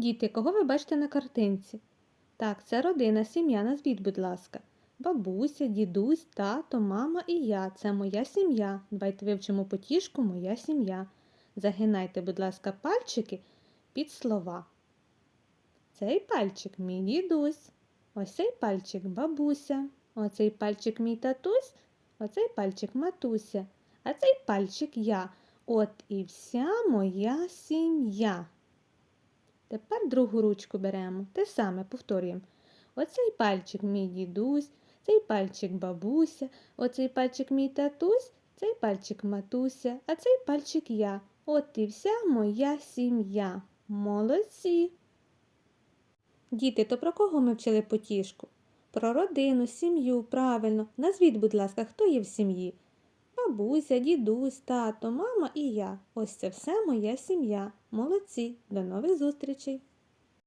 Діти, кого ви бачите на картинці? Так, це родина, сім'я. Назвіть, будь ласка. Бабуся, дідусь, тато, мама і я. Це моя сім'я. Давайте вивчимо потішку Моя сім'я. Загинайте, будь ласка, пальчики під слова. Цей пальчик мій дідусь. Ось цей пальчик бабуся. Оцей пальчик мій татусь, оцей пальчик матуся. А цей пальчик я. От і вся моя сім'я. Тепер другу ручку беремо. Те саме повторюємо. Оцей пальчик мій дідусь, цей пальчик бабуся, оцей пальчик мій татусь, цей пальчик матуся, а цей пальчик я. От і вся моя сім'я. Молодці. Діти, то про кого ми вчили потішку? Про родину, сім'ю, правильно. Назвіть, будь ласка, хто є в сім'ї? Бабуся, дідусь, тато, мама і я. Ось це все моя сім'я. Молодці. До нових зустрічей!